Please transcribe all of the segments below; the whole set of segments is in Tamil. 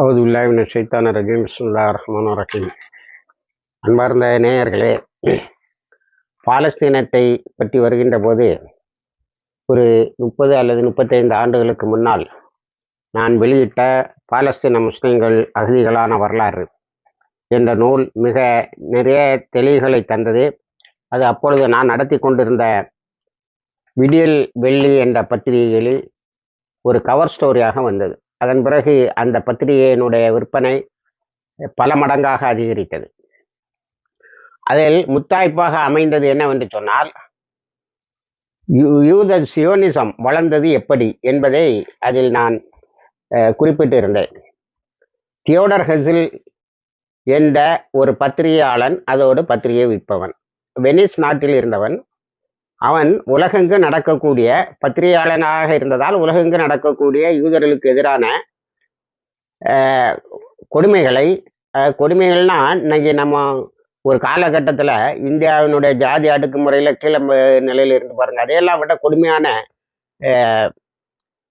அவது உல்லாவின சைத்தான ரஜீம். பிஸ்முல்லா ரஹ்மான் ரஹீம். அன்பார்ந்த நேயர்களே பாலஸ்தீனத்தை பற்றி வருகின்ற போது ஒரு முப்பது அல்லது முப்பத்தைந்து ஆண்டுகளுக்கு முன்னால் நான் வெளியிட்ட பாலஸ்தீன முஸ்லீம்கள் அகதிகளான வரலாறு என்ற நூல் மிக நிறைய தெளிவுகளை தந்தது. அது அப்பொழுது நான் நடத்தி கொண்டிருந்த விடியல் வெள்ளி என்ற பத்திரிகைகளில் ஒரு கவர் ஸ்டோரியாக வந்தது. அதன் பிறகு அந்த பத்திரிகையினுடைய விற்பனை பல மடங்காக அதிகரித்தது. அதில் முத்தாய்ப்பாக அமைந்தது என்னவென்று சொன்னால் யூ- யூத சியோனிசம் வளர்ந்தது எப்படி என்பதை அதில் நான் குறிப்பிட்டிருந்தேன். தியோடர் ஹெசில் என்ற ஒரு பத்திரிகையாளன் அதோடு பத்திரிகை விற்பவன். வெனிஸ் நாட்டில் இருந்தவன் அவன் உலகெங்கு நடக்கக்கூடிய பத்திரிகையாளனாக இருந்ததால் உலகெங்கு நடக்கக்கூடிய யூதர்களுக்கு எதிரான கொடுமைகளை கொடுமைகள்னா இன்னைக்கு நம்ம ஒரு காலகட்டத்தில் இந்தியாவினுடைய ஜாதி அடுக்குமுறையில் கீழே நிலையில் இருந்து பாருங்கள் அதையெல்லாம் விட கொடுமையான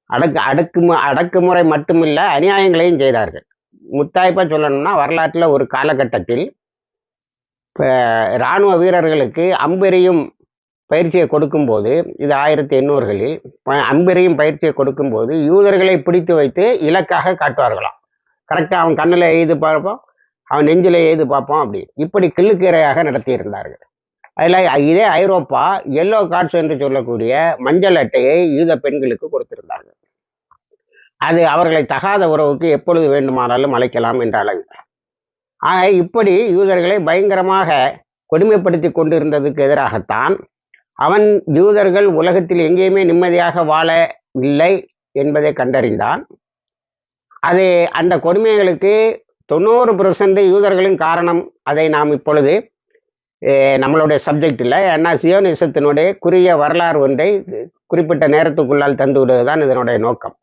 அடக்கு அடக்குமு அடக்குமுறை மட்டுமில்லை அநியாயங்களையும் செய்தார்கள். முத்தாய்ப்பா சொல்லணும்னா வரலாற்றில் ஒரு காலகட்டத்தில் இப்போ இராணுவ வீரர்களுக்கு அம்பெரியும் பயிற்சியை கொடுக்கும்போது இது ஆயிரத்தி எண்ணூறுகளில் ப- பயிற்சியை கொடுக்கும்போது யூதர்களை பிடித்து வைத்து இலக்காக காட்டுவார்களாம். கரெக்டாக அவன் கண்ணில் எய்து பார்ப்போம் அவன் நெஞ்சில் எய்து பார்ப்போம் அப்படி. இப்படி கிள்ளுக்கீரையாக நடத்தியிருந்தார்கள். அதில் இதே ஐரோப்பா எல்லோ கார்ட்ஸ் என்று சொல்லக்கூடிய மஞ்சள் அட்டையை யூத பெண்களுக்கு கொடுத்திருந்தார்கள். அது அவர்களை தகாத உறவுக்கு எப்பொழுது வேண்டுமானாலும் அழைக்கலாம் என்ற அளவு ஆக இப்படி யூதர்களை பயங்கரமாக கொடுமைப்படுத்தி கொண்டிருந்ததுக்கு எதிராகத்தான் அவன் யூதர்கள் உலகத்தில் எங்கேயுமே நிம்மதியாக வாழவில்லை என்பதை கண்டறிந்தான். அது அந்த கொடுமைகளுக்கு தொண்ணூறு பெர்சன்ட் யூதர்களின் காரணம். அதை நாம் இப்பொழுது நம்மளுடைய சப்ஜெக்டில் ஏன்னா சியோனிசத்தினுடைய குறுகிய வரலாறு ஒன்றை குறிப்பிட்ட நேரத்துக்குள்ளால் தந்து விடுவதுதான் இதனுடைய நோக்கம்.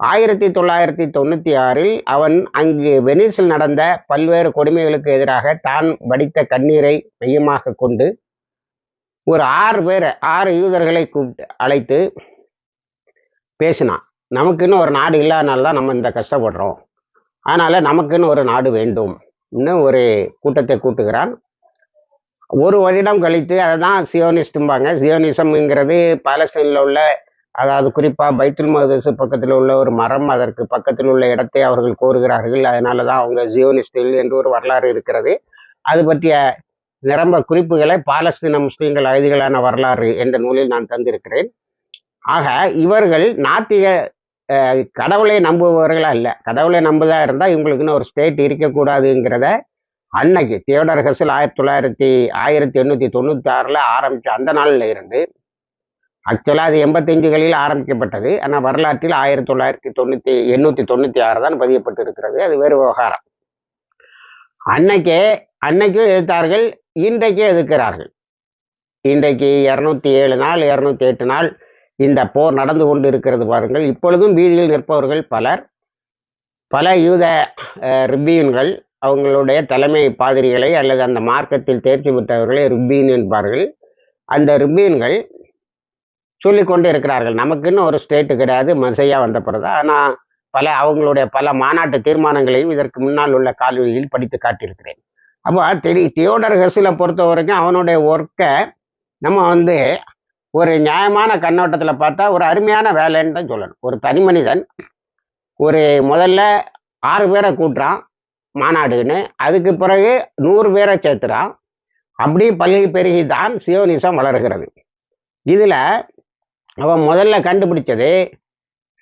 ஆயிரத்தி தொள்ளாயிரத்தி தொண்ணூற்றி ஆறில் அவன் அங்கு வெனிஸில் நடந்த பல்வேறு கொடுமைகளுக்கு எதிராக தான் வடித்த கண்ணீரை மையமாக கொண்டு ஒரு ஆறு பேரை ஆறு யூதர்களை கூப்பிட்டு அழைத்து பேசினான். நமக்குன்னு ஒரு நாடு இல்லாதனால தான் நம்ம இந்த கஷ்டப்படுறோம். அதனால் நமக்குன்னு ஒரு நாடு வேண்டும். இன்னும் ஒரு கூட்டத்தை கூட்டுகிறான். ஒரு வருடம் கழித்து அதை தான் சியோனிஸ்டும்பாங்க சியோனிசம்ங்கிறது பாலஸ்தீனில் உள்ள அதாவது குறிப்பாக பைத்துல் மகதஸ் பக்கத்தில் உள்ள ஒரு மரம் அதற்கு பக்கத்தில் உள்ள இடத்தை அவர்கள் கோருகிறார்கள். அதனால தான் அவங்க ஜியோனிஸ்டில் என்று ஒரு வரலாறு இருக்கிறது. அது பற்றிய நிரம்ப குறிப்புகளை பாலஸ்தீன முஸ்லீம்கள் அகதிகளான வரலாறு என்ற நூலில் நான் தந்திருக்கிறேன். ஆக இவர்கள் நாத்திக கடவுளை நம்புபவர்கள் அல்ல கடவுளை நம்புதா இருந்தால் இவங்களுக்குன்னு ஒரு ஸ்டேட் இருக்கக்கூடாதுங்கிறத அன்னைக்கு தியோடர் ஹெசல் ஆயிரத்தி தொள்ளாயிரத்தி ஆயிரத்தி எண்ணூற்றி தொண்ணூற்றி ஆறில் ஆரம்பித்த அந்த நாளில் இருந்து ஆக்சுவலாக அது எண்பத்தஞ்சுகளில் ஆரம்பிக்கப்பட்டது. ஆனால் வரலாற்றில் ஆயிரத்தி தொள்ளாயிரத்தி தொண்ணூற்றி எண்ணூற்றி தொண்ணூற்றி ஆறு தான் பதியப்பட்டு இருக்கிறது அது வேறு விவகாரம். அன்னைக்கே அன்னைக்கும் எதிர்த்தார்கள் இன்றைக்கே எதிர்க்கிறார்கள். இன்றைக்கு இரநூத்தி ஏழு நாள் இரநூத்தி எட்டு நாள் இந்த போர் நடந்து கொண்டு இருக்கிறது பாருங்கள். இப்பொழுதும் வீதியில் நிற்பவர்கள் பலர். பல யூத அஹ், ரிப்பியன்கள் அவங்களுடைய தலைமை பாதிரிகளை அல்லது அந்த மார்க்கத்தில் தேர்ச்சி பெற்றவர்களை ரிப்பீன் என்பார்கள். அந்த ரிப்பீன்கள் சொல்லி கொண்டு இருக்கிறார்கள். நமக்குன்னு ஒரு ஸ்டேட்டு கிடையாது மசையா வந்த பிறகு ஆனால் பல அவங்களுடைய பல மாநாட்டு தீர்மானங்களையும் இதற்கு முன்னால் உள்ள கால்வெளியில் படித்து காட்டியிருக்கிறேன். அப்போ தெரி தியோடர் ஹெசிலை பொறுத்த வரைக்கும் அவனுடைய ஒர்க்கை நம்ம வந்து ஒரு நியாயமான கண்ணோட்டத்தில் பார்த்தா ஒரு அருமையான வேலைன்னு தான் சொல்லணும். ஒரு தனி மனிதன் ஒரு முதல்ல ஆறு பேரை கூட்டுறான் மாநாடுன்னு அதுக்கு பிறகு நூறு பேரை சேர்த்துறான். அப்படி பல்கி பெருகி தான் சியோனிசம் வளர்கிறது. இதில் அவன் முதல்ல கண்டுபிடிச்சது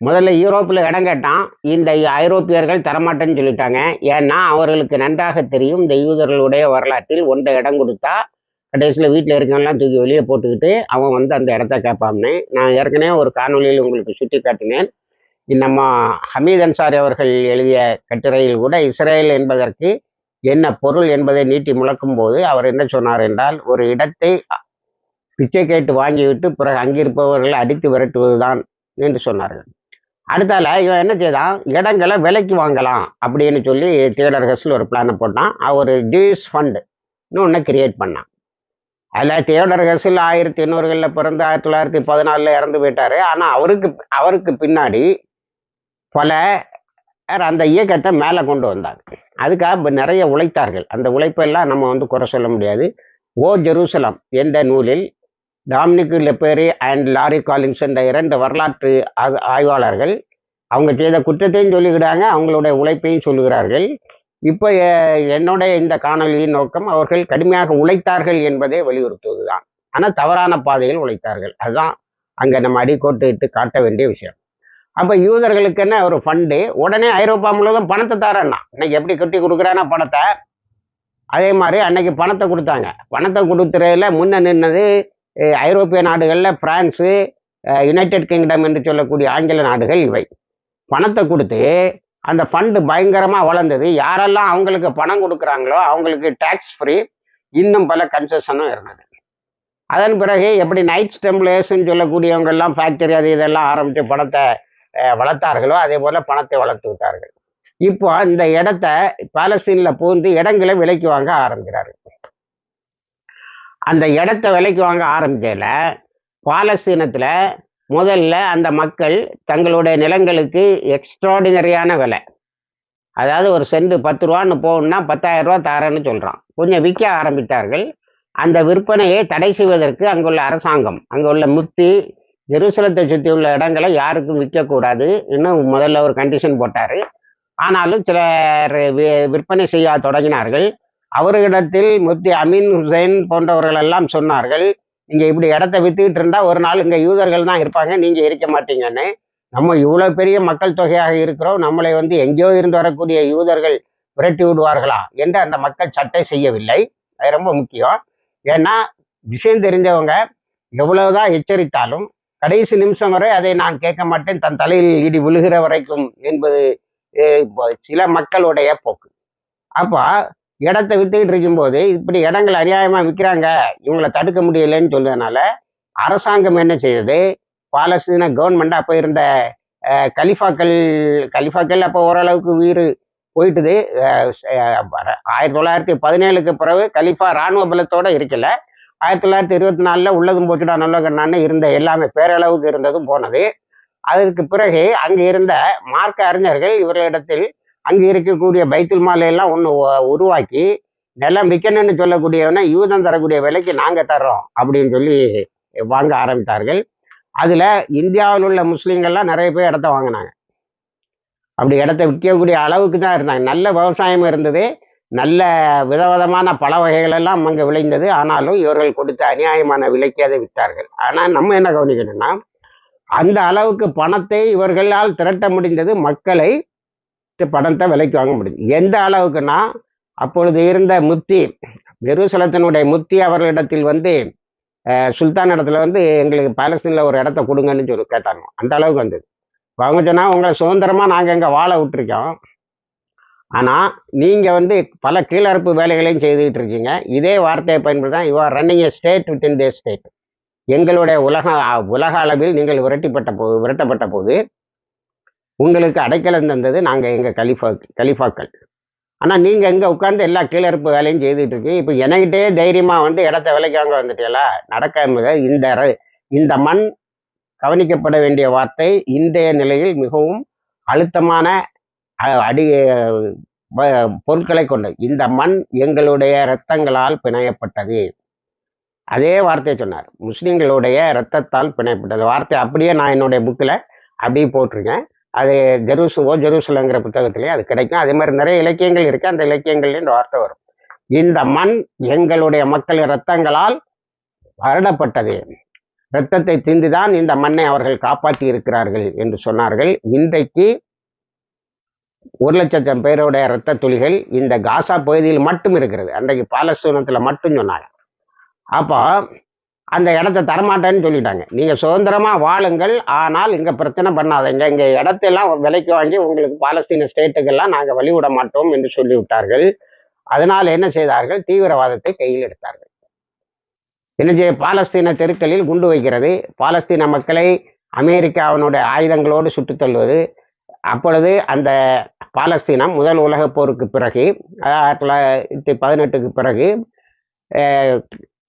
முதல்ல யூரோப்பில் இடம் கேட்டான். இந்த ஐரோப்பியர்கள் தரமாட்டேன்னு சொல்லிட்டாங்க. ஏன்னா அவர்களுக்கு நன்றாக தெரியும் இந்த யூதர்களுடைய வரலாற்றில் ஒன்றை இடம் கொடுத்தா கடைசியில் வீட்டில் இருக்கவங்கலாம் தூக்கி வெளியே போட்டுக்கிட்டு அவன் வந்து அந்த இடத்த கேட்பான்னு. நான் ஏற்கனவே ஒரு காணொளியில் உங்களுக்கு சுட்டி காட்டினேன். நம்ம ஹமீத் அன்சாரி அவர்கள் எழுதிய கட்டுரையில் கூட இஸ்ரேல் என்பதற்கு என்ன பொருள் என்பதை நீட்டி முழக்கும் போது அவர் என்ன சொன்னார் என்றால் ஒரு இடத்தை பிச்சை கேட்டு வாங்கிவிட்டு பிறகு அங்கிருப்பவர்களை அடித்து விரட்டுவதுதான் என்று சொன்னார்கள். அடுத்தால இவன் என்ன செய்தான்? இடங்களை விலைக்கு வாங்கலாம் அப்படின்னு சொல்லி தேடர் ஹெஸ்ல ஒரு பிளானை போட்டான். அவர் ஒரு ஜூஸ் ஃபண்டு ஒன்று கிரியேட் பண்ணான். அதில் தேடர் ஹெசில் ஆயிரத்தி எண்ணூறுகளில் பிறந்து ஆயிரத்தி தொள்ளாயிரத்தி பதினாலில் இறந்து போயிட்டார். ஆனால் அவருக்கு அவருக்கு பின்னாடி பல அந்த இயக்கத்தை மேலே கொண்டு வந்தாங்க. அதுக்காக நிறைய உழைத்தார்கள். அந்த உழைப்பெல்லாம் நம்ம வந்து குறை சொல்ல முடியாது. ஓ ஜெருசலம் என்ற நூலில் Dominique Lapierre and Larry Collins என்ற இரண்டு வரலாற்று ஆய்வாளர்கள் அவங்க செய்த குற்றத்தையும் சொல்லுகிறாங்க அவங்களுடைய உழைப்பையும் சொல்லுகிறார்கள். இப்போ என்னுடைய இந்த காணொளியின் நோக்கம் அவர்கள் கடுமையாக உழைத்தார்கள் என்பதை வலியுறுத்துவதுதான். ஆனால் தவறான பாதையில் உழைத்தார்கள். அதுதான் அங்கே நம்ம அடிக்கோட்டு இட்டு காட்ட வேண்டிய விஷயம். அப்போ யூதர்களுக்கு என்ன ஒரு ஃபண்டு உடனே ஐரோப்பா முழுவதும் பணத்தை தரேன்னா இன்னைக்கு எப்படி கட்டி கொடுக்குறானா பணத்தை? அதே மாதிரி அன்னைக்கு பணத்தை கொடுத்தாங்க. பணத்தை கொடுத்துறதுல முன்ன நின்னது ஐரோப்பிய நாடுகளில் பிரான்ஸு யுனைடெட் கிங்டம் என்று சொல்லக்கூடிய ஆங்கில நாடுகள் இவை. பணத்தை கொடுத்து அந்த ஃபண்டு பயங்கரமாக வளர்ந்தது. யாரெல்லாம் அவங்களுக்கு பணம் கொடுக்குறாங்களோ அவங்களுக்கு டேக்ஸ் ஃப்ரீ இன்னும் பல கன்செஷனும் இருந்தது. அதன் பிறகு எப்படி நைட் ஸ்டெம்லேஸ்ன்னு சொல்லக்கூடியவங்கெல்லாம் ஃபேக்டரி அது இதெல்லாம் ஆரம்பித்து பணத்தை வளர்த்தார்களோ அதே போல் பணத்தை வளர்த்து விட்டார்கள். இப்போ இந்த இடத்த பாலஸ்தீனில் பூந்து இடங்களை விலைக்கு வாங்க ஆரம்பிக்கிறார்கள். அந்த இடத்த விலைக்கு வாங்க ஆரம்பிக்கல பாலஸ்தீனத்தில் முதல்ல அந்த மக்கள் தங்களுடைய நிலங்களுக்கு எக்ஸ்ட்ராடினரியான விலை. அதாவது ஒரு சென்ட் பத்து ரூபான்னு போகணும்னா பத்தாயிரம் ரூபா தாரேன்னு சொல்கிறான் கொஞ்சம் விற்க ஆரம்பித்தார்கள். அந்த விற்பனையை தடை செய்வதற்கு அங்குள்ள அரசாங்கம் அங்குள்ள முப்தி ஜெருசலத்தை சுற்றி உள்ள இடங்களை யாருக்கும் விற்கக்கூடாது. இன்னும் முதல்ல ஒரு கண்டிஷன் போட்டார். ஆனாலும் சிலர் விற்பனை செய்ய தொடங்கினார்கள். அவர்களிடத்தில் முப்தி அமீன் ஹுசைன் போன்றவர்கள் எல்லாம் சொன்னார்கள் இங்கே இப்படி இடத்த வித்துக்கிட்டு இருந்தால் ஒரு நாள் இங்கே யூதர்கள் தான் இருப்பாங்க நீங்கள் இருக்க மாட்டீங்கன்னு. நம்ம இவ்வளோ பெரிய மக்கள் தொகையாக இருக்கிறோம் நம்மளை வந்து எங்கேயோ இருந்து வரக்கூடிய யூதர்கள் விரட்டி விடுவார்களா? என்று அந்த மக்கள் சட்டை செய்யவில்லை. அது ரொம்ப முக்கியம். ஏன்னா விஷயம் தெரிஞ்சவங்க எவ்வளவுதான் எச்சரித்தாலும் கடைசி நிமிஷம் வரை அதை நான் கேட்க மாட்டேன் தன் தலையில் இடி விழுகிற வரைக்கும் என்பது சில மக்களுடைய போக்கு. அப்போ இடத்த வித்துக்கிட்டு இருக்கும்போது இப்படி இடங்கள் அநியாயமாக விற்கிறாங்க இவங்களை தடுக்க முடியலைன்னு சொன்னதுனால அரசாங்கம் என்ன செய்யுது பாலஸ்தீன கவர்மெண்ட் அப்போ இருந்த கலிஃபாக்கள் கலிஃபாக்கள் அப்போ ஓரளவுக்கு உயிர் போயிட்டுது. ஆயிரத்தி தொள்ளாயிரத்தி பதினேழுக்கு பிறகு கலிஃபா இராணுவ பலத்தோடு இருக்கல. ஆயிரத்தி தொள்ளாயிரத்தி இருபத்தி நாலில் உள்ளதும் போச்சுடா நல்ல கண்ணான்னு இருந்த எல்லாமே பேரளவுக்கு இருந்ததும் போனது. அதற்கு பிறகு அங்கே இருந்த மார்க்க அறிஞர்கள் இவர்களிடத்தில் அங்கே இருக்கக்கூடிய பைத்துல் மாலை எல்லாம் ஒன்று உருவாக்கி நிலம் விற்கணும்னு சொல்லக்கூடியவனை யூதம் தரக்கூடிய விலைக்கு நாங்கள் தர்றோம் அப்படின்னு சொல்லி வாங்க ஆரம்பித்தார்கள். அதில் இந்தியாவில் உள்ள முஸ்லீம்கள்லாம் நிறைய பேர் இடத்த வாங்கினாங்க. அப்படி இடத்த விற்கக்கூடிய அளவுக்கு தான் இருந்தாங்க. நல்ல விவசாயம் இருந்தது. நல்ல விதவிதமான பல வகைகள் எல்லாம் அங்கே விளைந்தது. ஆனாலும் இவர்கள் கொடுத்த அநியாயமான விலைக்கு அதை விற்றார்கள் ஆனால் நம்ம என்ன கவனிக்கணும்னா அந்த அளவுக்கு பணத்தை இவர்களால் திரட்ட முடிந்தது மக்களை பணத்தை விலைக்கு வாங்க முடியும். எந்த அளவுக்குன்னா அப்பொழுது இருந்த முத்தி ஜெருசலத்தினுடைய முத்தி அவர்களிடத்தில் வந்து சுல்தான் இடத்துல வந்து எங்களுக்கு பாலஸ்தீனில் ஒரு இடத்த கொடுங்கன்னு சொல்லி கேட்டாங்க. அந்த அளவுக்கு வந்தது. அவங்க சொன்னால் உங்களை சுதந்திரமாக நாங்கள் எங்கே வாழ விட்டுருக்கோம். ஆனால் நீங்கள் வந்து பல கீழறுப்பு வேலைகளையும் செய்துக்கிட்டு இருக்கீங்க. இதே வார்த்தையை பயன்படுத்தி you are running a state within the state எங்களுடைய உலக உலக அளவில் நீங்கள் விரட்டிப்பட்ட போ விரட்டப்பட்ட போது உங்களுக்கு அடைக்கலம் தந்தது நாங்கள் எங்கள் கலிஃபா கலிஃபாக்கள். ஆனால் நீங்கள் எங்கே உட்காந்து எல்லா கீழறுப்பு வேலையும் செய்துட்டு இருக்கீங்க. இப்போ என்கிட்டே தைரியமாக வந்து இடத்த விலைக்கு வாங்க வந்துட்டீங்களா? நடக்க இந்த ர- இந்த மண் கவனிக்கப்பட வேண்டிய வார்த்தை இன்றைய நிலையில் மிகவும் அழுத்தமான அடி பொருட்களை கொண்டது இந்த மண் எங்களுடைய இரத்தங்களால் பிணையப்பட்டது. அதே வார்த்தையை சொன்னார். முஸ்லீம்களுடைய இரத்தத்தால் பிணையப்பட்டது. வார்த்தை அப்படியே நான் என்னுடைய புக்கில் அப்படியே போட்டிருக்கேன். அது ஜெருசு ஓ ஜெருசலங்கிற புத்தகத்திலே அது கிடைக்கும். அதே மாதிரி நிறைய இலக்கியங்கள் இருக்கு. அந்த இலக்கியங்கள்லேயும் இந்த வார்த்தை வரும். இந்த மண் எங்களுடைய மக்கள் இரத்தங்களால் வருடப்பட்டது இரத்தத்தை திந்துதான் இந்த மண்ணை அவர்கள் காப்பாற்றி இருக்கிறார்கள் என்று சொன்னார்கள். இன்றைக்கு ஒரு லட்சம் பேருடைய இரத்த துளிகள் இந்த காசா பகுதியில் மட்டும் இருக்கிறது. அன்றைக்கு பாலஸ்தீனத்தில் மட்டும் சொன்னாங்க. அப்போ அந்த இடத்த தரமாட்டேன்னு சொல்லிட்டாங்க. நீங்கள் சுதந்திரமாக வாழுங்கள் ஆனால் இங்கே பிரச்சனை பண்ணாதீங்க. இங்கே இடத்தெல்லாம் விலைக்கு வாங்கி உங்களுக்கு பாலஸ்தீன ஸ்டேட்டுக்கெல்லாம் நாங்கள் வழிவிட மாட்டோம் என்று சொல்லிவிட்டார்கள். அதனால் என்ன செய்தார்கள்? தீவிரவாதத்தை கையில் எடுத்தார்கள். என்ன செய்ய? பாலஸ்தீன தெருக்களில் குண்டு வைக்கிறது. பாலஸ்தீன மக்களை அமெரிக்காவினுடைய ஆயுதங்களோடு சுட்டுத் தள்ளுவது. அப்பொழுது அந்த பாலஸ்தீனம் முதல் உலகப் போருக்கு பிறகு ஆயிரத்தி தொள்ளாயிரத்தி பதினெட்டுக்கு பிறகு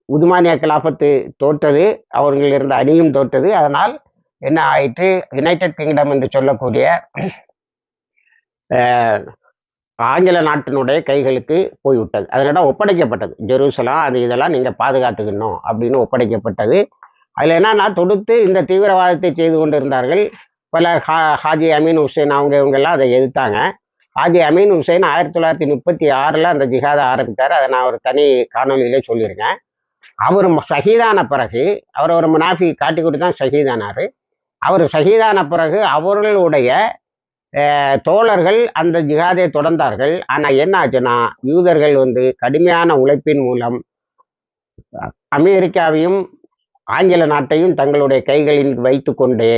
உதுமானிய கிலாபத்து தோற்றது அவர்கள் இருந்த அணியும் தோற்றது. அதனால் என்ன ஆயிற்று? யுனைடெட் கிங்டம் என்று சொல்லக்கூடிய ஆங்கில நாட்டினுடைய கைகளுக்கு போய்விட்டது. அதனிடம் ஒப்படைக்கப்பட்டது. ஜெருசலம் அது இதெல்லாம் நீங்கள் பாதுகாத்துக்கணும் அப்படின்னு ஒப்படைக்கப்பட்டது. அதில் என்னன்னா தொடுத்து இந்த தீவிரவாதத்தை செய்து கொண்டிருந்தார்கள். பல ஹா ஹாஜி அமீன் ஹுசைன் அவங்க இவங்கெல்லாம் அதை எதிர்த்தாங்க. ஹாஜி அமீன் ஹுசைன் ஆயிரத்தி தொள்ளாயிரத்தி முப்பத்தி ஆறில் அந்த ஜிஹாதை ஆரம்பித்தார். அதை நான் ஒரு தனி காணொலியிலே சொல்லியிருக்கேன். அவர் ஷஹீதான பிறகு அவர் ஒரு முனாஃபி காட்டி கொடுத்து தான் ஷஹீதானார். அவர் ஷஹீதான பிறகு அவர்களுடைய தோழர்கள் அந்த ஜிகாதை தொடர்ந்தார்கள். ஆனால் என்ன ஆச்சுன்னா யூதர்கள் வந்து கடுமையான உழைப்பின் மூலம் அமெரிக்காவையும் ஆங்கில நாட்டையும் தங்களுடைய கைகளில் வைத்துக்கொண்டு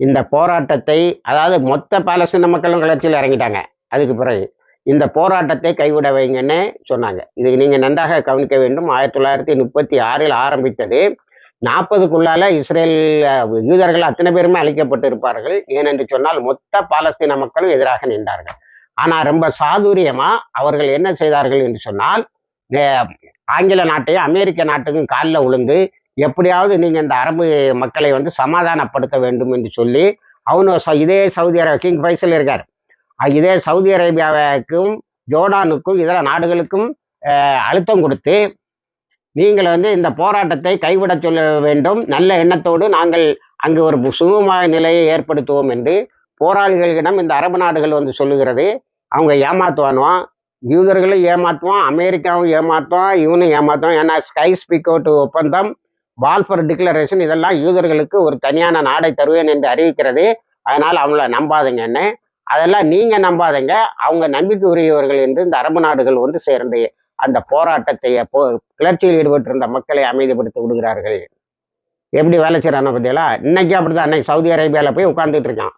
இந்த போராட்டத்தை அதாவது மொத்த பாலஸ்தீன மக்களும் கிளர்ச்சியில் இறங்கிட்டாங்க. அதுக்கு பிறகு. இந்த போராட்டத்தை கைவிட வைங்கன்னு சொன்னாங்க. இதுக்கு நீங்கள் நன்றாக கவனிக்க வேண்டும். ஆயிரத்தி தொள்ளாயிரத்தி முப்பத்தி ஆறில் ஆரம்பித்தது. நாற்பதுக்குள்ளால இஸ்ரேல் யூதர்கள் அத்தனை பேருமே அழிக்கப்பட்டு இருப்பார்கள் ஏனென்று சொன்னால் மொத்த பாலஸ்தீன மக்களும் எதிராக நின்றார்கள். ஆனால் ரொம்ப சாதுரியமா அவர்கள் என்ன செய்தார்கள் என்று சொன்னால் ஆங்கில நாட்டையும் அமெரிக்க நாட்டுக்கும் காலில் விழுந்து எப்படியாவது நீங்கள் இந்த அரபு மக்களை வந்து சமாதானப்படுத்த வேண்டும் என்று சொல்லி அவனு இதே சவுதி அரேபியா கிங் ஃபைசல் இருக்கார். இதே சவுதி அரேபியாவுக்கும் ஜோர்டானுக்கும் இதர நாடுகளுக்கும் அழுத்தம் கொடுத்து நீங்கள் வந்து இந்த போராட்டத்தை கைவிட சொல்ல வேண்டும். நல்ல எண்ணத்தோடு நாங்கள் அங்கு ஒரு சுகமான நிலையை ஏற்படுத்துவோம் என்று போராளிகளிடம் இந்த அரபு நாடுகள் வந்து சொல்லுகிறது. அவங்க ஏமாத்துவானுவான் யூதர்களும் ஏமாத்துவான் அமெரிக்காவும் ஏமாத்துவோம் இவனும் ஏமாற்றுவான் ஏன்னா ஸ்கை ஸ்பீக் அவுட் ஒப்பந்தம் பால்ஃபர் டிக்ளரேஷன் இதெல்லாம் யூதர்களுக்கு ஒரு தனியான நாடை தருவேன் என்று அறிவிக்கிறது. அதனால் அவங்கள நம்பாதுங்கன்னு அதெல்லாம் நீங்க நம்பாதீங்க. அவங்க நம்பிக்கை உரியவர்கள் என்று இந்த அரபு நாடுகள் ஒன்று சேர்ந்து அந்த போராட்டத்தை போ கிளர்ச்சியில் ஈடுபட்டிருந்த மக்களை அமைதிப்படுத்தி விடுகிறார்கள். எப்படி வேலை செய்யறான பார்த்தீங்களா இன்னைக்கு அப்படிதான் அன்னைக்கு சவுதி அரேபியாவில் போய் உட்கார்ந்துட்டு இருக்கான்.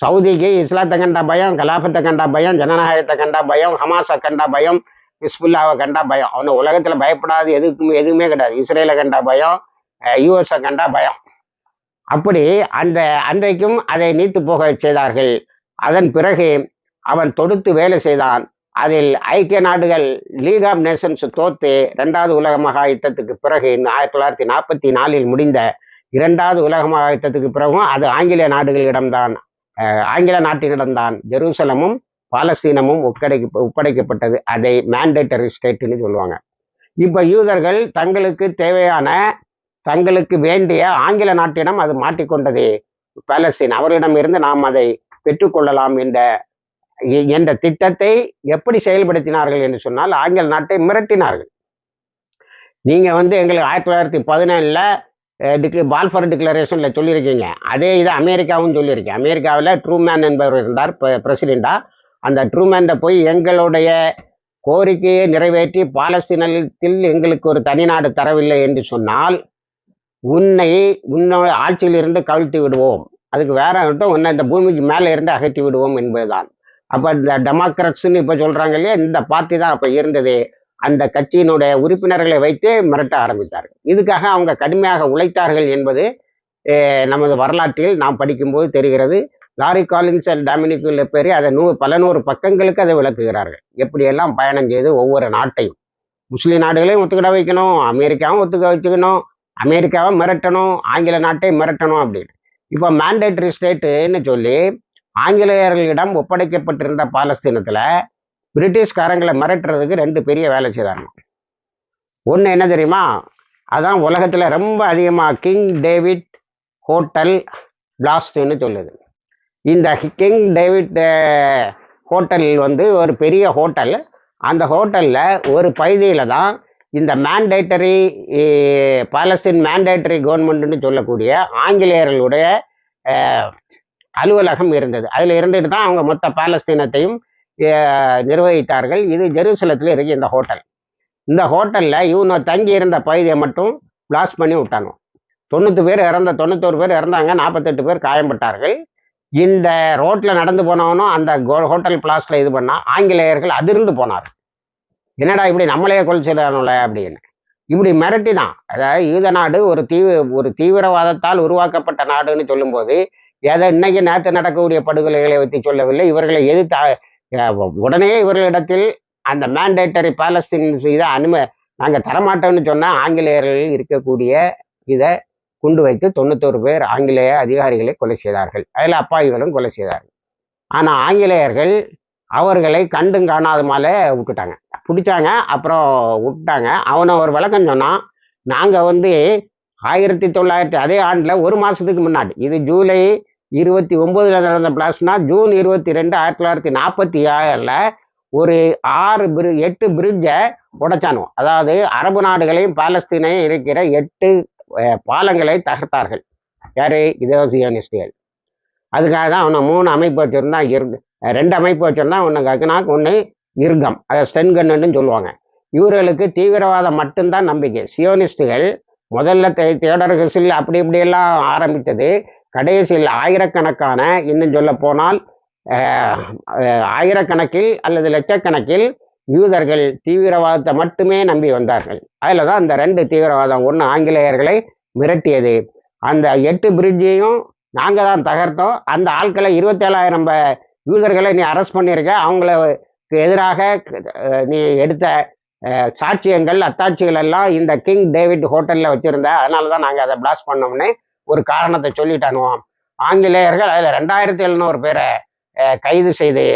சவுதிக்கு இஸ்லாத்தை கண்டா பயம் கலாபத்தை கண்டா பயம் ஜனநாயகத்தை கண்டா பயம் ஹமாஸை கண்டா பயம் ஹிஸ்புல்லாவை கண்டா பயம். அவனை உலகத்துல பயப்படாது எதுக்குமே எதுவுமே கிடையாது. இஸ்ரேலை கண்டா பயம் யூஎஸை கண்டா பயம். அப்படி அந்த அன்றைக்கும் அதை நீத்து போக செய்தார்கள். அதன் பிறகு அவன் தொடுத்து வேலை செய்தான். அதில் ஐக்கிய நாடுகள் லீக் ஆஃப் நேஷன்ஸ் தோத்து இரண்டாவது உலக மகா யுத்தத்துக்கு பிறகு இந்த ஆயிரத்தி தொள்ளாயிரத்தி நாற்பத்தி நாலில் முடிந்த இரண்டாவது உலக மகா யுத்தத்துக்கு பிறகும் அது ஆங்கில நாடுகளிடம்தான் ஆங்கில நாட்டினிடம்தான் ஜெருசலமும் பாலஸ்தீனமும் ஒப்படைக்க ஒப்படைக்கப்பட்டது. அதை மேண்டேட்டரி ஸ்டேட்னு சொல்லுவாங்க. இப்போ யூதர்கள் தங்களுக்கு தேவையான தங்களுக்கு வேண்டிய ஆங்கில நாட்டிடம் அது மாட்டிக்கொண்டது. பாலஸ்தீன். இருந்து நாம் அதை பெற்றுக்கொள்ளலாம் என்ற எ- என்ற திட்டத்தை எப்படி செயல்படுத்தினார்கள் என்று சொன்னால் ஆங்கில நாட்டை மிரட்டினார்கள். நீங்க வந்து எங்களுக்கு ஆயிரத்தி தொள்ளாயிரத்தி பதினேழுல டிக்ள பால்ஃபர் டிக்ளரேஷன்ல சொல்லியிருக்கீங்க. அதே இது அமெரிக்காவும் சொல்லியிருக்கேன் அமெரிக்காவில் ட்ரூமேன் என்பவர் இருந்தார் பிரசிடெண்டா. அந்த ட்ரூமேன்ட போய் எங்களுடைய கோரிக்கையை நிறைவேற்றி பாலஸ்தீனத்தில் எங்களுக்கு ஒரு தனிநாடு தரவில்லை என்று சொன்னால் உன்னை உன்னோட ஆட்சியிலிருந்து கவிழ்த்து விடுவோம். அதுக்கு வேற மட்டும் ஒன்று இந்த பூமிக்கு மேலே இருந்து அகற்றி விடுவோம் என்பதுதான். அப்போ இந்த டெமோக்ரட்ஸ்ன்னு இப்போ சொல்கிறாங்க இல்லையா? இந்த பார்ட்டி தான் அப்போ இருந்தது. அந்த கட்சியினுடைய உறுப்பினர்களை வைத்து மிரட்ட ஆரம்பித்தார்கள். இதுக்காக அவங்க கடுமையாக உழைத்தார்கள் என்பது நமது வரலாற்றில் நாம் படிக்கும்போது தெரிகிறது. Larry Collins and Dominique Lapierre அதை நூ பல நூறு பக்கங்களுக்கு அதை விளக்குகிறார்கள். எப்படியெல்லாம் பயணம் செய்து ஒவ்வொரு நாட்டையும். முஸ்லீம் நாடுகளையும் ஒத்துக்கிட வைக்கணும் அமெரிக்காவும் ஒத்துக்க வச்சுக்கணும் அமெரிக்காவை மிரட்டணும் ஆங்கில நாட்டை மிரட்டணும் அப்படின்னு. இப்போ மேண்டேட்டரி ஸ்டேட்டுன்னு சொல்லி ஆங்கிலேயர்களிடம் ஒப்படைக்கப்பட்டிருந்த பாலஸ்தீனத்தில் பிரிட்டிஷ்காரங்களை மிரட்டுறதுக்கு ரெண்டு பெரிய வேலை செய்தாங்க ஒன்று என்ன தெரியுமா? அதான் உலகத்தில் ரொம்ப அதிகமாக கிங் டேவிட் ஹோட்டல் பிளாஸ்ட்னு சொல்லுது. இந்த கிங் டேவிட் ஹோட்டலில் ஹோட்டல் வந்து ஒரு பெரிய ஹோட்டல். அந்த ஹோட்டலில் ஒரு பகுதியில் தான் இந்த மேண்டேட்டரி பாலஸ்தீன் மேண்டேட்டரி கவர்மெண்ட்னு சொல்லக்கூடிய ஆங்கிலேயர்களுடைய அலுவலகம் இருந்தது. அதில் இருந்துட்டு தான் அவங்க மொத்த பாலஸ்தீனத்தையும் நிர்வகித்தார்கள். இது ஜெருசலத்தில் இருக்கு இந்த ஹோட்டல். இந்த ஹோட்டலில் இவங்க தங்கி இருந்த பகுதியை மட்டும் பிளாஸ்ட் பண்ணி விட்டாங்க தொண்ணூற்று பேர் இறந்த தொண்ணூத்தோரு பேர் இறந்தாங்க நாற்பத்தெட்டு பேர் காயம்பட்டார்கள். இந்த ரோட்டில் நடந்து போனவனும் அந்த கோ- ஹோட்டல் பிளாஸ்டில் இது பண்ணால் ஆங்கிலேயர்கள் அதிர்ந்து போனார் என்னடா இப்படி நம்மளையே கொலைச்சிடணும்ல அப்படின்னு. இப்படி மிரட்டி தான் அதாவது ஈத நாடு ஒரு தீவு ஒரு தீவிரவாதத்தால் உருவாக்கப்பட்ட நாடுன்னு சொல்லும்போது எதை இன்னைக்கு நேற்று நடக்கக்கூடிய படுகொலைகளை பற்றி சொல்லவில்லை. இவர்களை எதிர்த்து உடனே இவர்களிடத்தில் அந்த மேண்டேட்டரி பாலஸ்தீன் இதை அனும நாங்கள் தரமாட்டோம்னு சொன்னால் ஆங்கிலேயர்கள் இருக்கக்கூடிய இதை குண்டு வைத்து தொண்ணூத்தோரு பேர் ஆங்கிலேய அதிகாரிகளை கொலை செய்தார்கள். அதில் அப்பாவிகளும் கொலை செய்தார்கள். ஆனால் ஆங்கிலேயர்கள் அவர்களை கண்டும் காணாதமாலே விட்டுட்டாங்க. பிடிச்சாங்க அப்புறம் விட்டாங்க அவனை ஒரு விளக்கம் சொன்னான் நாங்கள் வந்து ஆயிரத்தி தொள்ளாயிரத்தி அதே ஆண்டில் ஒரு மாதத்துக்கு முன்னாடி இது ஜூலை இருபத்தி ஒம்போதில் நடந்த பிளாஸ்னா ஜூன் இருபத்தி ரெண்டு ஆயிரத்தி தொள்ளாயிரத்தி நாற்பத்தி ஏழில் ஒரு ஆறு பிரி எட்டு பிரிட்ஜை உடைச்சானுவோம் அதாவது அரபு நாடுகளையும் பாலஸ்தீனையும் இருக்கிற எட்டு பாலங்களை தகர்த்தார்கள். யாரு? இதோ சியோனிஸ்டுகள் அதுக்காக தான் அவனை மூணு அமைப்பு வச்சுருந்தான் இரு ரெண்டு அமைப்பு வச்சுருந்தா ஒன்று ககனாக் ஒன்று இருகம். அதை சென்கன்னு சொல்லுவாங்க. இவர்களுக்கு தீவிரவாதம் மட்டும்தான் நம்பிக்கை. சியோனிஸ்டுகள் முதல்ல தே தேடர்கள் அப்படி இப்படியெல்லாம் ஆரம்பித்தது. கடைசியில் ஆயிரக்கணக்கான இன்னும் சொல்ல போனால் ஆயிரக்கணக்கில் அல்லது லட்சக்கணக்கில் யூதர்கள் தீவிரவாதத்தை மட்டுமே நம்பி வந்தார்கள். அதில் தான் அந்த ரெண்டு தீவிரவாதம். ஒன்று ஆங்கிலேயர்களை மிரட்டியது. அந்த எட்டு பிரிட்ஜையும் நாங்கள் தான் தகர்த்தோம். அந்த ஆட்களை இருபத்தேழாயிரம் ப- யூதர்களை நீ அரெஸ்ட் பண்ணியிருக்க. அவங்களுக்கு எதிராக நீ எடுத்த சாட்சியங்கள் அத்தாட்சிகள் எல்லாம் இந்த கிங் டேவிட் ஹோட்டலில் வச்சுருந்த. அதனால தான் நாங்கள் அதை பிளாஸ்ட் பண்ணோம்னு ஒரு காரணத்தை சொல்லிட்டானுவோம் ஆங்கிலேயர்கள் அதில் ரெண்டாயிரத்தி எழுநூறு பேரை கைது செய்து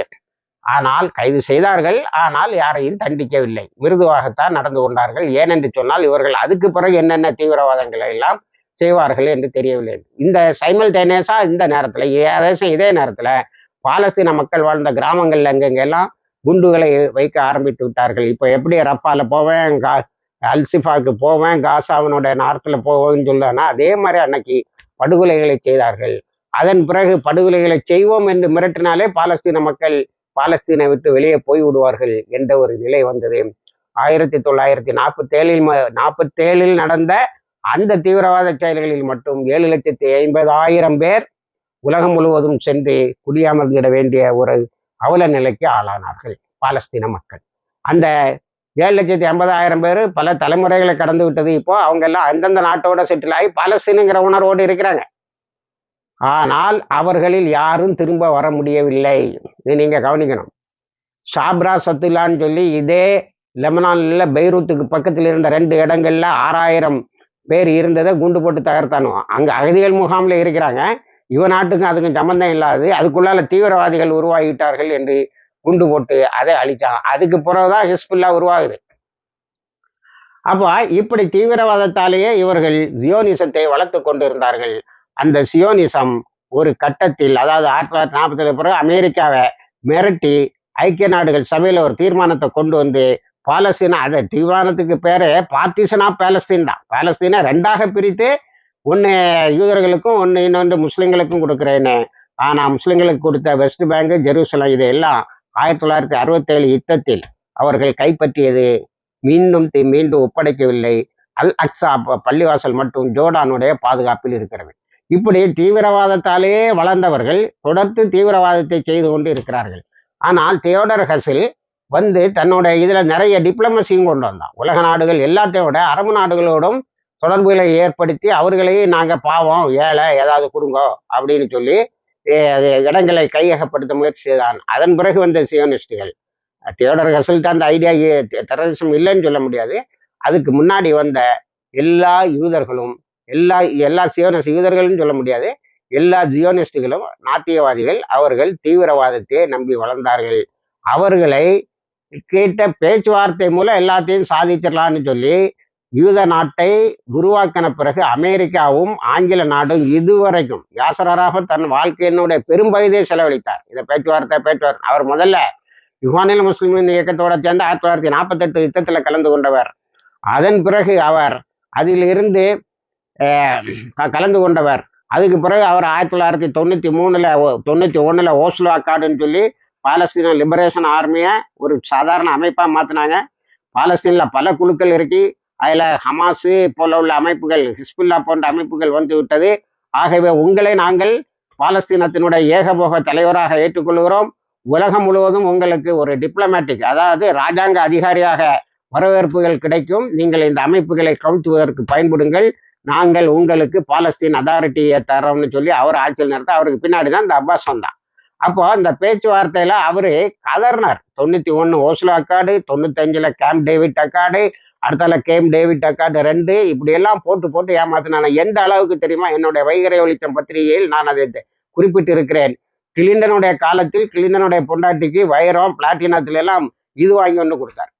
ஆனால் கைது செய்தார்கள். ஆனால் யாரையும் தண்டிக்கவில்லை. மிருதுவாகத்தான் நடந்து கொண்டார்கள். ஏனென்று சொன்னால் இவர்கள் அதுக்கு பிறகு என்னென்ன தீவிரவாதங்களை எல்லாம் செய்வார்கள் என்று தெரியவில்லை. இந்த சைமல்டேனியஸா இந்த நேரத்தில் ஏதாச்சும் இதே நேரத்தில் பாலஸ்தீன மக்கள் வாழ்ந்த கிராமங்கள்ல எங்கெங்கெல்லாம் குண்டுகளை வைக்க ஆரம்பித்து விட்டார்கள். இப்போ எப்படி ரப்பால போவேன் கா அல்சிஃபாக்கு போவேன் காசாவினோட நார்த்தில் போவேன்னு சொல்லனா அதே மாதிரி அன்னைக்கு படுகொலைகளை செய்தார்கள். அதன் பிறகு படுகொலைகளை செய்வோம் என்று மிரட்டினாலே பாலஸ்தீன மக்கள் பாலஸ்தீனை விட்டு வெளியே போய் விடுவார்கள் என்ற ஒரு நிலை வந்தது. ஆயிரத்தி தொள்ளாயிரத்தி நாற்பத்தேழில் நாற்பத்தேழில் நடந்த அந்த தீவிரவாத செயல்களில் மட்டும் ஏழு லட்சத்தி ஐம்பதாயிரம் பேர் உலகம் முழுவதும் சென்று குடியமர்ந்திட வேண்டிய ஒரு அவல நிலைக்கு ஆளானார்கள் பாலஸ்தீன மக்கள். அந்த ஏழு லட்சத்தி ஐம்பதாயிரம் பேர் பல தலைமுறைகளை கடந்து விட்டது. இப்போ அவங்க எல்லாம் அந்தந்த நாட்டோட செட்டில் ஆகி பாலஸ்தீனுங்கிற உணர்வோடு இருக்கிறாங்க. ஆனால் அவர்களில் யாரும் திரும்ப வர முடியவில்லை. இது நீங்க கவனிக்கணும். சாப்ரா சத்துலான்னு சொல்லி இதே லெமனான்ல பெய்ரூத்துக்கு பக்கத்தில் இருந்த ரெண்டு இடங்கள்ல ஆறாயிரம் பேர் இருந்ததை குண்டு போட்டு தகர்த்தானுவோம் அங்க அகதிகள் முகாம்ல இருக்கிறாங்க. இவ நாட்டுக்கும் அதுக்கும் சம்பந்தம் இல்லாது அதுக்குள்ளால தீவிரவாதிகள் உருவாகிட்டார்கள் என்று குண்டு போட்டு அதை அழிச்சாங்க. அதுக்கு பிறகுதான் ஹிஸ்புல்லா உருவாகுது. அப்போ இப்படி தீவிரவாதத்தாலேயே இவர்கள் சியோனிசத்தை வளர்த்து கொண்டிருந்தார்கள். அந்த சியோனிசம் ஒரு கட்டத்தில் அதாவது ஆயிரத்தி தொள்ளாயிரத்தி நாற்பத்தி பிறகு அமெரிக்காவை மிரட்டி ஐக்கிய நாடுகள் சபையில ஒரு தீர்மானத்தை கொண்டு வந்து பாலஸ்தீனா அதை தீவிரத்துக்கு பேரு பார்ட்டிஷன் ஆஃப் தான். பாலஸ்தீனை ரெண்டாக பிரித்து ஒன்று யூதர்களுக்கும் ஒன்று இன்னொன்று முஸ்லீம்களுக்கும் கொடுக்குறேன்னு. ஆனால் முஸ்லீம்களுக்கு கொடுத்த வெஸ்ட் பேங்கு ஜெருசலம் இதையெல்லாம் ஆயிரத்தி தொள்ளாயிரத்தி அறுபத்தேழு யுத்தத்தில் அவர்கள் கைப்பற்றியது. மீண்டும் தி- மீண்டும் ஒப்படைக்கவில்லை. அல் அக்ஸா ப- பள்ளிவாசல் மட்டும் ஜோர்டானுடைய பாதுகாப்பில் இருக்கிறது. இப்படி தீவிரவாதத்தாலேயே வளர்ந்தவர்கள் தொடர்ந்து தீவிரவாதத்தை செய்து கொண்டு இருக்கிறார்கள். ஆனால் தியோடர் ஹசில் வந்து தன்னோட இதில் நிறைய டிப்ளமசியும் கொண்டு வந்தான். உலக நாடுகள் எல்லாத்தையும் விட அரபு நாடுகளோடும் தொடர்புகளை ஏற்படுத்தி அவர்களையும் நாங்கள் பாவம் ஏழை ஏதாவது கொடுங்கோ அப்படின்னு சொல்லி அது இடங்களை கையகப்படுத்த முயற்சி செய்தான். அதன் பிறகு வந்த சியோனிஸ்டுகள். தியோடர் ஹசல்ட்டு அந்த ஐடியா டெரரிசம் இல்லைன்னு சொல்ல முடியாது. அதுக்கு முன்னாடி வந்த எல்லா யூதர்களும் எல்லா எல்லா சியோனிஸ்ட் யூதர்கள்னு சொல்ல முடியாது. எல்லா ஜியோனிஸ்டுகளும் நாத்தியவாதிகள் அவர்கள் தீவிரவாதத்தை நம்பி வளர்ந்தார்கள். அவர்களை கேட்ட பேச்சுவார்த்தை மூலம் எல்லாத்தையும் சாதிச்சிடலாம்னு சொல்லி யூத நாட்டை உருவாக்கின பிறகு அமெரிக்காவும் ஆங்கில நாடும் இதுவரைக்கும் யாசர் தன் வாழ்க்கையினுடைய பெரும்பகுதியை செலவழித்தார். இந்த பேச்சுவார்த்தை பேச்சுவார்த்தை. அவர் முதல்ல யுகானில் முஸ்லிமின் இயக்கத்தோட சேர்ந்து ஆயிரத்தி தொள்ளாயிரத்தி நாற்பத்தெட்டு யுத்தத்தில் கலந்து கொண்டவர். அதன் பிறகு அவர் அதிலிருந்து க- கலந்து கொண்டவர். அதுக்கு பிறகு அவர் ஆயிரத்தி தொள்ளாயிரத்தி தொண்ணூற்றி மூணில் தொண்ணூற்றி ஒன்றில் ஓஸ்லோ அக்காடுன்னு சொல்லி பாலஸ்தீன லிபரேஷன் ஆர்மியை ஒரு சாதாரண அமைப்பாக மாற்றினாங்க பாலஸ்தீனில் பல குழுக்கள் இருக்கு அதில் ஹமாஸு போல உள்ள அமைப்புகள் ஹிஸ்புல்லா போன்ற அமைப்புகள் வந்து விட்டது. ஆகவே உங்களை நாங்கள் பாலஸ்தீனத்தினுடைய ஏகபோக தலைவராக ஏற்றுக்கொள்கிறோம். உலகம் முழுவதும் உங்களுக்கு ஒரு டிப்ளமேட்டிக் அதாவது ராஜாங்க அதிகாரியாக வரவேற்புகள் கிடைக்கும். நீங்கள் இந்த அமைப்புகளை கவுழ்த்துவதற்கு பயன்படுங்கள். நாங்கள் உங்களுக்கு பாலஸ்தீன் அதாரிட்டியை தரோம்னு சொல்லி அவர் ஆட்சியில் நடத்த அவருக்கு பின்னாடி தான் இந்த அப்பாஸ் வந்தான். அப்போ அந்த பேச்சுவார்த்தையில அவரு கதர்னார் தொண்ணூத்தி ஒன்னு ஓஸ்லோ அக்காடு தொண்ணூத்தஞ்சுல கேம் டேவிட் அக்காடு அடுத்தால கேம் டேவிட் அக்காடு ரெண்டு இப்படி எல்லாம் போட்டு போட்டு ஏமாத்தினான. எந்த அளவுக்கு தெரியுமா? என்னுடைய வைகரை ஒளிச்சம் பத்திரிகையில் நான் அதை குறிப்பிட்டு இருக்கிறேன் கிளிண்டனுடைய காலத்தில் கிளிண்டனுடைய பொண்டாட்டிக்கு வைரம் பிளாட்டினத்துல எல்லாம் இது வாங்கி ஒன்று கொடுத்தார்.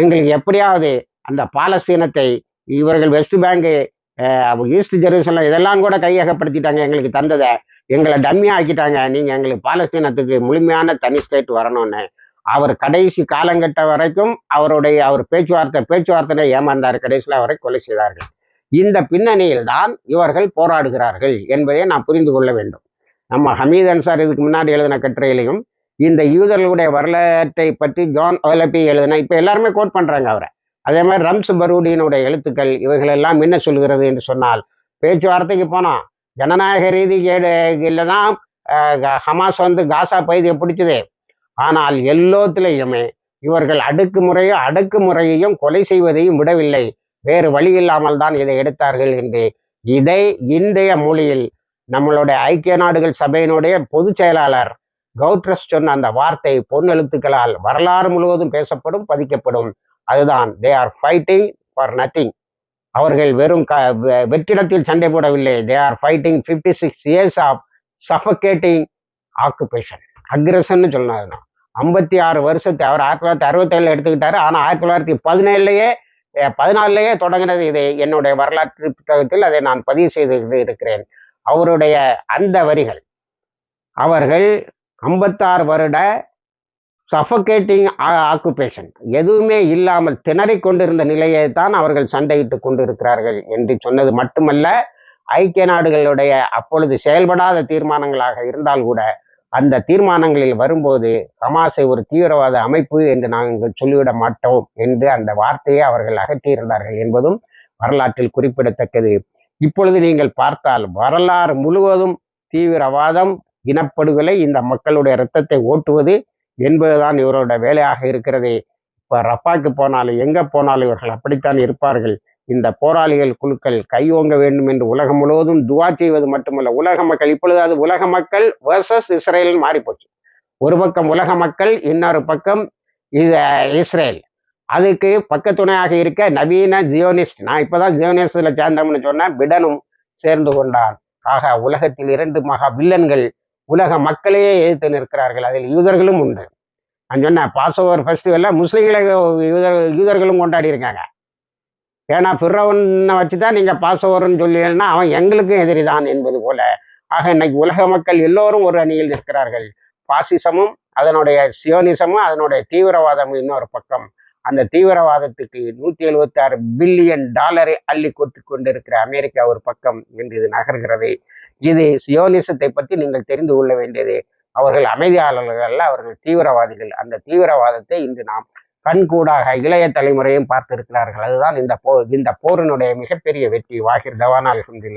எங்களுக்கு எப்படியாவது அந்த பாலஸ்தீனத்தை இவர்கள் வெஸ்ட் பேங்கு ஈஸ்ட் ஜெருசலம் இதெல்லாம் கூட கையகப்படுத்திட்டாங்க எங்களுக்கு தந்ததை. எங்களை டம்மி ஆக்கிட்டாங்க. நீங்க எங்களுக்கு பாலஸ்தீனத்துக்கு முழுமையான தனி ஸ்டேட் வரணும்னு. அவர் கடைசி காலங்கட்ட வரைக்கும் அவருடைய அவர் பேச்சுவார்த்தை பேச்சுவார்த்தை ஏமாந்தார். கடைசியில் அவரை கொலை செய்தார்கள். இந்த பின்னணியில் தான் இவர்கள் போராடுகிறார்கள் என்பதை நாம் புரிந்து கொள்ள வேண்டும். நம்ம ஹமீத் அன்சார் இதுக்கு முன்னாடி எழுதின கட்டுரையிலையும் இந்த யூதர்களுடைய வரலாற்றை பற்றி ஜான் ஒலப்பி எழுதின இப்போ எல்லாருமே கோட் பண்ணுறாங்க அவரை. அதே மாதிரி ரம்ஸ் பரூடியினுடைய எழுத்துக்கள் இவைகளெல்லாம் என்ன சொல்கிறது என்று சொன்னால் பேச்சுவார்த்தைக்கு போனோம் ஜனநாயக ரீதியில் தான் ஹமாஸ் வந்து காசா பகுதியை பிடிச்சது. ஆனால் எல்லோத்திலையுமே இவர்கள் அடுக்குமுறையும் அடக்குமுறையையும் கொலை செய்வதையும் விடவில்லை. வேறு வழி இல்லாமல் தான் இதை எடுத்தார்கள் என்று. இதை இன்றைய மொழியில் நம்மளுடைய ஐக்கிய நாடுகள் சபையினுடைய பொதுச் செயலாளர் கவுட்ரஸ் சொன்ன அந்த வார்த்தை பொன்னெழுத்துக்களால் வரலாறு முழுவதும் பேசப்படும் பதிக்கப்படும். அதுதான் they are fighting for nothing அவர்கள் வெறும் க வெற்றிடத்தில் சண்டை போடவில்லை. They are fighting fifty six years of suffocating occupation aggression சொன்னார் ஐம்பத்தி ஆறு வருஷத்தை அவர் ஆயிரத்தி தொள்ளாயிரத்தி அறுபத்தேழுல எடுத்துக்கிட்டாரு. ஆனால் ஆயிரத்தி தொள்ளாயிரத்தி பதினேழுலேயே பதினாலுலேயே தொடங்கினது இது என்னுடைய வரலாற்று புத்தகத்தில். அதை நான் பதிவு செய்து இருக்கிறேன். அவருடைய அந்த வரிகள். அவர்கள் ஐம்பத்தாறு வருட சஃபகேட்டிங் ஆக்குபேஷன் uh, எதுவுமே இல்லாமல் திணறிக் கொண்டிருந்த நிலையை தான் அவர்கள் சண்டையிட்டு கொண்டிருக்கிறார்கள் என்று சொன்னது மட்டுமல்ல ஐக்கிய நாடுகளுடைய அப்பொழுது செயல்படாத தீர்மானங்களாக இருந்தால் கூட அந்த தீர்மானங்களில் வரும்போது ஹமாஸை ஒரு தீவிரவாத அமைப்பு என்று நாங்கள் சொல்லிவிட மாட்டோம் என்று அந்த வார்த்தையை அவர்கள் அகற்றியிருந்தார்கள் என்பதும் வரலாற்றில் குறிப்பிடத்தக்கது. இப்பொழுது நீங்கள் பார்த்தால் வரலாறு முழுவதும் தீவிரவாதம் இனப்படுகொலை இந்த மக்களுடைய இரத்தத்தை ஓட்டுவது என்பதுதான் இவரோட வேலையாக இருக்கிறது. இப்போ ரப்பாக்கு போனாலும் எங்கே போனாலும் இவர்கள் அப்படித்தான் இருப்பார்கள். இந்த போராளிகள் குழுக்கள் கையோங்க வேண்டும் என்று உலகம் முழுவதும் துவா செய்வது மட்டுமல்ல உலக மக்கள் இப்பொழுது அது உலக மக்கள் வர்சஸ் இஸ்ரேல் மாறிப்போச்சு. ஒரு பக்கம் உலக மக்கள் இன்னொரு பக்கம் இது இஸ்ரேல். அதுக்கு பக்கத்துணையாக இருக்க நவீன ஜியோனிஸ்ட் நான் இப்போதான் ஜியோனிஸ்டில் சேர்ந்தோம்னு சொன்னேன் பிடனும் சேர்ந்து கொண்டான். ஆக உலகத்தில் இரண்டு மகா வில்லன்கள் உலக மக்களையே எதிர்த்து நிற்கிறார்கள். அதில் யூதர்களும் உண்டு. நான் சொன்னேன் பாஸ் ஓவர் ஃபெஸ்டிவல்ல முஸ்லீம்களை யூதர் யூதர்களும் கொண்டாடி இருக்காங்க. ஏன்னா பிறவனை வச்சு தான் நீங்கள் பாஸ் ஓவர்னு சொல்லினா அவன் எங்களுக்கும் எதிரி தான் என்பது போல. ஆக இன்னைக்கு உலக மக்கள் எல்லோரும் ஒரு அணியில் நிற்கிறார்கள். பாசிசமும் அதனுடைய சியோனிசமும் அதனுடைய தீவிரவாதமும் இன்னொரு பக்கம். அந்த தீவிரவாதத்துக்கு நூத்தி எழுபத்தி ஆறு பில்லியன் டாலரை அள்ளி கொட்டி கொண்டிருக்கிற அமெரிக்கா ஒரு பக்கம். என்று இது நகர்கிறது. இது சியோனிசத்தை பற்றி நீங்கள் தெரிந்து கொள்ள வேண்டியது. அவர்கள் அமைதியாளர்கள் அல்ல அவர்கள் தீவிரவாதிகள். அந்த தீவிரவாதத்தை இன்று நாம் கண்கூடாக இளைய தலைமுறையும் பார்த்திருக்கிறார்கள். அதுதான் இந்த போ இந்த போரினுடைய மிகப்பெரிய வெற்றி. வாகிர் தவானா அலமதுல்லா